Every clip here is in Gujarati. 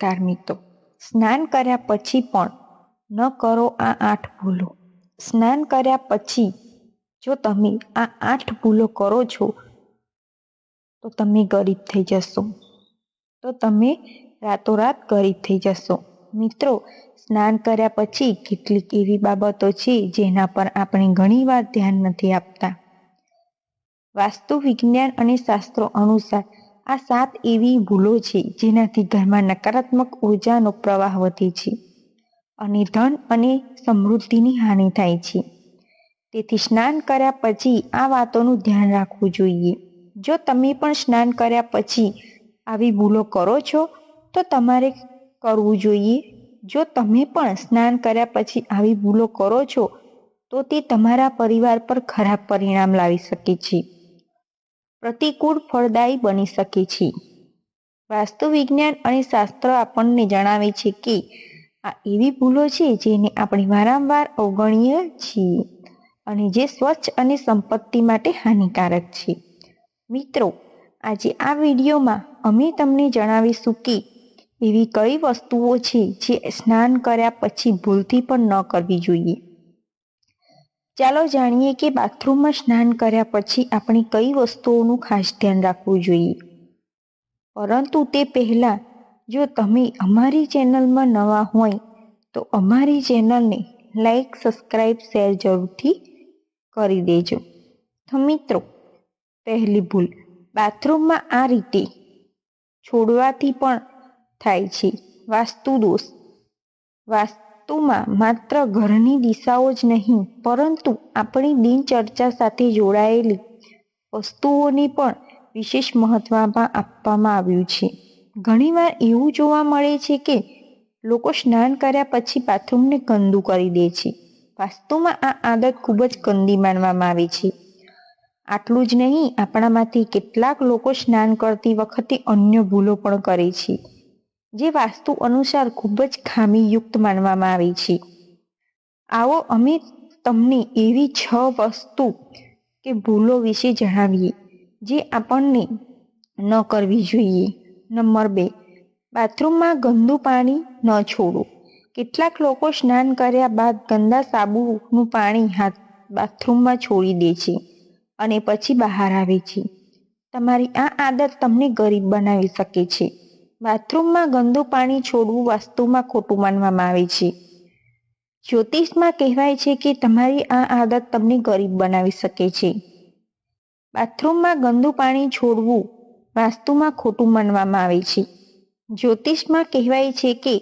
નમસ્કાર મિત્રો સ્નાન કર્યા પછી પણ ન કરો આ આઠ ભૂલો. સ્નાન કર્યા પછી જો તમે આ આઠ ભૂલો કરો છો, તો તમે ગરીબ થઈ જશો. તો તમે રાતોરાત ગરીબ થઈ જશો. મિત્રો, સ્નાન કર્યા પછી કેટલીક એવી બાબતો છે જેના પર આપણે ઘણીવાર ધ્યાન નથી આપતા. વાસ્તુ વિજ્ઞાન અને શાસ્ત્રો અનુસાર આ સાત એવી ભૂલો છે જેનાથી ઘરમાં નકારાત્મક ઉર્જાનો પ્રવાહ વધે છે અને ધન અને સમૃદ્ધિની હાનિ થાય છે. તેથી સ્નાન કર્યા પછી આ વાતોનું ધ્યાન રાખવું જોઈએ. જો તમે પણ સ્નાન કર્યા પછી આવી ભૂલો કરો છો, તો તમારે કરવું જોઈએ. જો તમે પણ સ્નાન કર્યા પછી આવી ભૂલો કરો છો, તો તે તમારા પરિવાર પર ખરાબ પરિણામ લાવી શકે છે. પ્રતિકૂળ ફળદાયી બની શકે છે. વાસ્તુ વિજ્ઞાન અને શાસ્ત્ર આપણને જણાવે છે કે આ એવી ભૂલો છે જેને આપણે વારંવાર અવગણીએ છીએ અને જે સ્વચ્છ અને સંપત્તિ માટે હાનિકારક છે. મિત્રો, આજે આ વિડીયોમાં અમે તમને જણાવીશું કે એવી કઈ વસ્તુઓ છે જે સ્નાન કર્યા પછી ભૂલથી પણ ન કરવી જોઈએ. ચાલો જાણીએ કે બાથરૂમમાં સ્નાન કર્યા પછી આપણે કઈ વસ્તુઓનું ખાસ ધ્યાન રાખવું જોઈએ. પરંતુ તે પહેલાં, જો તમે અમારી ચેનલમાં નવા હોય, તો અમારી ચેનલને લાઈક સબસ્ક્રાઈબ શેર જરૂરથી કરી દેજો. તો મિત્રો, પહેલી ભૂલ, બાથરૂમમાં આ રીતે છોડવાથી પણ થાય છે. વાસ્તુ દોષ વાસ્તુમાં માત્ર ઘરની દિશાઓ જ નહીં, પરંતુ આપણી દિનચર્ચા સાથે જોડાયેલી વસ્તુઓને પણ વિશેષ મહત્વ આપવામાં આવ્યું છે. ઘણીવાર એવું જોવા મળે છે કે લોકો સ્નાન કર્યા પછી બાથરૂમને ગંદુ કરી દે છે. વાસ્તુમાં આ આદત ખૂબ જ ગંદી માનવામાં આવે છે. આટલું જ નહીં, આપણામાંથી કેટલાક લોકો સ્નાન કરતી વખતે અન્ય ભૂલો પણ કરે છે. જે વાસ્તુ અનુસાર ખૂબ જ ખામીયુક્ત માનવામાં આવે છે. આવો અમે તમને એવી છ વસ્તુ કે ભૂલો વિશે જણાવીએ, જે આપણને ન કરવી જોઈએ. નંબર બે, બાથરૂમમાં ગંદુ પાણી ન છોડો. કેટલાક લોકો સ્નાન કર્યા બાદ ગંદા સાબુનું પાણી હાથ બાથરૂમમાં છોડી દે છે અને પછી બહાર આવે છે. તમારી આ આદત તમને ગરીબ બનાવી શકે છે. બાથરૂમમાં ગંદુ પાણી છોડવું વાસ્તુમાં ખોટું માનવામાં આવે છે. જ્યોતિષમાં કહેવાય છે કે તમારી આ આદત તમને ગરીબ બનાવી શકે છે. બાથરૂમમાં ગંદુ પાણી છોડવું વાસ્તુમાં ખોટું માનવામાં આવે છે. જ્યોતિષમાં કહેવાય છે કે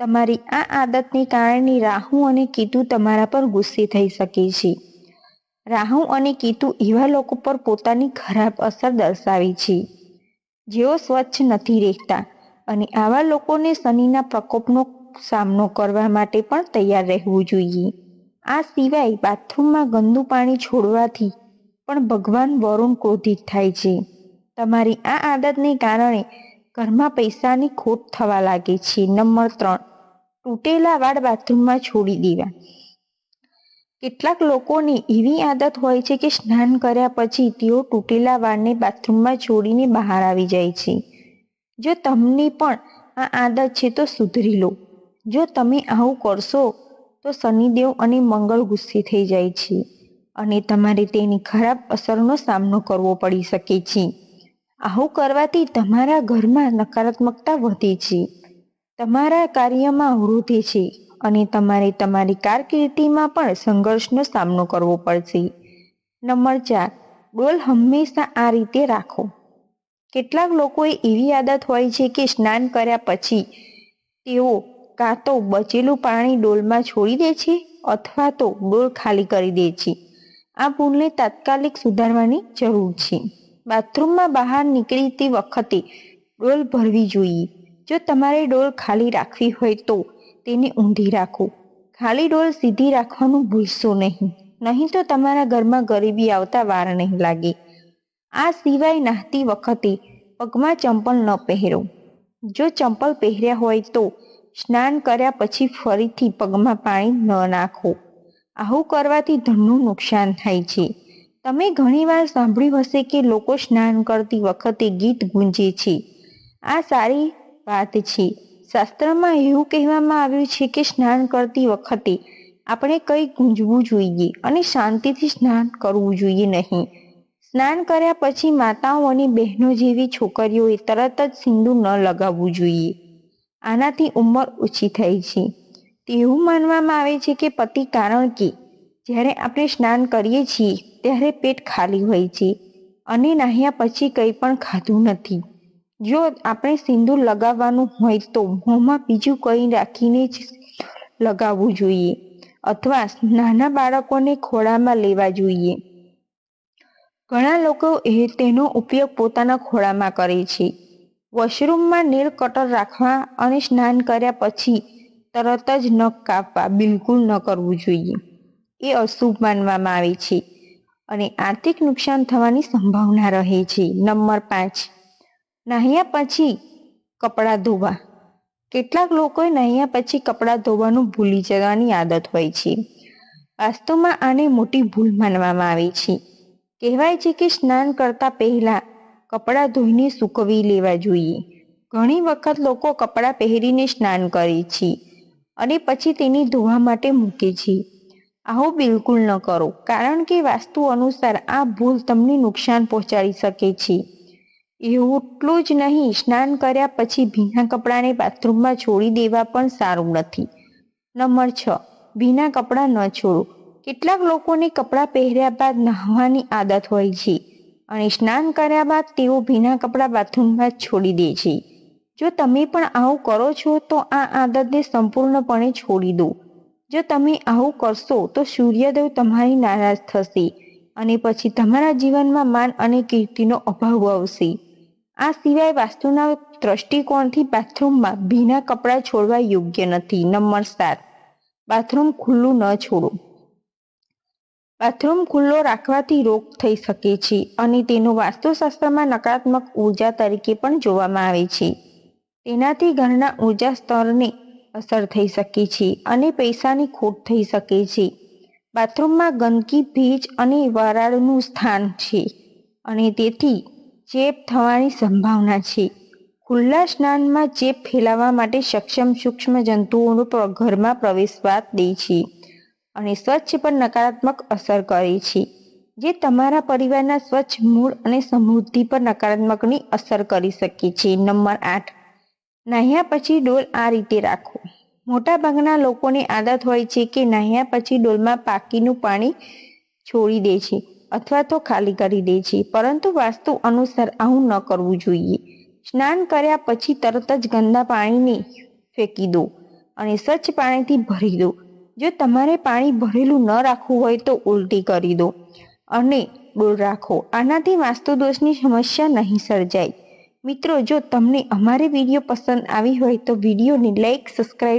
તમારી આ આદતને કારણે રાહુ અને કેતુ તમારા પર ગુસ્સે થઈ શકે છે. રાહુ અને કેતુ એવા લોકો પર પોતાની ખરાબ અસર દર્શાવે છે. જેઓ સ્વચ્છ નથી રહેતા અને આવા લોકોને શનિના પ્રકોપનો સામનો કરવા માટે પણ તૈયાર રહેવું જોઈએ. આ સિવાય બાથરૂમમાં ગંદુ પાણી છોડવાથી પણ ભગવાન વરુણ ક્રોધિત થાય છે. તમારી આ આદતને કારણે ઘરમાં પૈસાની ખોટ થવા લાગે છે. નંબર ત્રણ, તૂટેલા વાળ બાથરૂમમાં છોડી દેવા. કેટલાક લોકોની એવી આદત હોય છે કે સ્નાન કર્યા પછી તેઓ તૂટેલા વાળને બાથરૂમમાં છોડીને બહાર આવી જાય છે. જો તમને પણ આ આદત છે તો સુધરી લો. જો તમે આવું કરશો તો શનિદેવ અને મંગળ ગુસ્સે થઈ જાય છે અને તમારે તેની ખરાબ અસરનો સામનો કરવો પડી શકે છે. આવું કરવાથી તમારા ઘરમાં નકારાત્મકતા વધે છે. તમારા કાર્યમાં વૃદ્ધિ છે. અને તમારે તમારી કારકિર્દીમાં પણ સંઘર્ષનો સામનો કરવો પડશે. નંબર ચાર, ડોલ હંમેશા આ રીતે રાખો. કેટલાક લોકોએ એવી આદત હોય છે કે સ્નાન કર્યા પછી તેઓ કાં તો બચેલું પાણી ડોલમાં છોડી દે છે અથવા તો ડોલ ખાલી કરી દે છે. આ ભૂલને તાત્કાલિક સુધારવાની જરૂર છે. બાથરૂમમાં બહાર નીકળતી વખતે ડોલ ભરવી જોઈએ. જો તમારે ડોલ ખાલી રાખવી હોય તો તેને ઊંધી રાખો. ખાલી ડોલ સીધી રાખવાનું ભૂલશો નહીં. નહીં તો તમારા ઘરમાં ગરીબી આવતા વાર નહીં લાગે. આ સિવાય નાહતી વખતે પગમાં ચંપલ ન પહેરો. જો ચંપલ પહેર્યા હોય તો સ્નાન કર્યા પછી ફરીથી પગમાં પાણી ન નાખો. આવું કરવાથી ધનનું નુકસાન થાય છે. તમે ઘણીવાર સાંભળ્યું હશે કે લોકો સ્નાન કરતી વખતે ગીત ગુંજે છે. આ સારી વાત છે. શાસ્ત્રમાં એવું કહેવામાં આવ્યું છે કે સ્નાન કરતી વખતે આપણે કંઈ ગુંજવું જોઈએ અને શાંતિથી સ્નાન કરવું જોઈએ નહીં. સ્નાન કર્યા પછી માતાઓ અને બહેનો જેવી છોકરીઓએ તરત જ સિંદૂર ન લગાવવું જોઈએ. આનાથી ઉંમર ઓછી થાય છે. તેવું માનવામાં આવે છે કે પતિ કારણ કે જ્યારે આપણે સ્નાન કરીએ છીએ ત્યારે પેટ ખાલી હોય છે અને નાહ્યા પછી કંઈ પણ ખાધું નથી. જો આપણે સિંદૂર લગાવવાનું હોય તો મોંમાં બીજું કંઈ રાખીને જ લગાવવું જોઈએ અથવા નાના બાળકોને ખોળામાં લેવા જોઈએ. ઘણા લોકો એ તેનો ઉપયોગ પોતાના ખોળામાં કરે છે. વોશરૂમમાં નેલ કટર રાખવા અને સ્નાન કર્યા પછી તરત જ નખ કાપવા બિલકુલ ન કરવું જોઈએ. એ અશુભ માનવામાં આવે છે અને આર્થિક નુકસાન થવાની સંભાવના રહે છે. નંબર પાંચ નાહ્યા પછી કપડાં ધોવા. કેટલાક લોકોએ નાહ્યા પછી કપડાં ધોવાનું ભૂલી જવાની આદત હોય છે. વાસ્તવમાં આને મોટી ભૂલ માનવામાં આવે છે. કહેવાય છે કે સ્નાન કરતા પહેલા કપડાં ધોઈને સૂકવી લેવા જોઈએ. ઘણી વખત લોકો કપડાં પહેરીને સ્નાન કરે છે અને પછી તેને ધોવા માટે મૂકે છે. આવું બિલકુલ ન કરો, કારણ કે વાસ્તુ અનુસાર આ ભૂલ તમને નુકસાન પહોંચાડી શકે છે. એટલું જ નહીં, સ્નાન કર્યા પછી ભીના કપડાને બાથરૂમમાં છોડી દેવા પણ સારું નથી. નંબર છ, ભીના કપડાં ન છોડો. કેટલાક લોકોને કપડાં પહેર્યા બાદ નહાવાની આદત હોય છે અને સ્નાન કર્યા બાદ તેઓ ભીના કપડાં બાથરૂમમાં છોડી દે છે. જો તમે પણ આવું કરો છો, તો આ આદતને સંપૂર્ણપણે છોડી દો. જો તમે આવું કરશો, તો સૂર્યદેવ તમારી નારાજ થશે અને પછી તમારા જીવનમાં માન અને કીર્તિનો અભાવ આવશે. આ સિવાય વાસ્તુના દ્રષ્ટિકોણથી બાથરૂમમાં ભીના કપડાં છોડવા યોગ્ય નથી. નંબર સાત. બાથરૂમ ખુલ્લું ન છોડો. બાથરૂમ ખુલ્લો રાખવાથી રોગ થઈ શકે છે અને તેનો વાસ્તુશાસ્ત્રમાં નકારાત્મક ઊર્જા તરીકે પણ જોવામાં આવે છે. તેનાથી ઘરના ઊર્જા સ્તરને અસર થઈ શકે છે અને પૈસાની ખોટ થઈ શકે છે. બાથરૂમમાં ગંદકી, ભેજ અને વરાળનું સ્થાન છે અને તેથી ચેપ થવાની સંભાવના છે. ખુલ્લા સ્નાનમાં ચેપ ફેલાવવા માટે સક્ષમ સૂક્ષ્મ જંતુઓનો ઘરમાં પ્રવેશવા દે છે અને સ્વચ્છ પર નકારાત્મક અસર કરે છે, જે તમારા પરિવારના સ્વચ્છ મૂળ અને સમૃદ્ધિ પર નકારાત્મકની અસર કરી શકે છે. નંબર આઠ. નાહ્યા પછી ડોલ આ રીતે રાખો. મોટાભાગના લોકોને આદત હોય છે કે નાહ્યા પછી ડોલમાં પાકીનું પાણી છોડી દે છે. અથવા તો ખાલી કરી દે છે. પરંતુ વાસ્તુ અનુસાર આવું ન કરવું જોઈએ. સ્નાન કર્યા પછી તરત જ ગંદા પાણીને ફેંકી દો અને સ્વચ્છ પાણીથી ભરી દો. જો તમારે પાણી ભરેલું ન રાખવું હોય તો ઉલટી કરી દો અને ડોલ રાખો. આનાથી વાસ્તુ દોષની સમસ્યા નહીં સર્જાય. મિત્રો, જો તમને અમારી વીડિયો પસંદ આવી હોય તો વિડીયોને લાઈક સબસ્ક્રાઈબ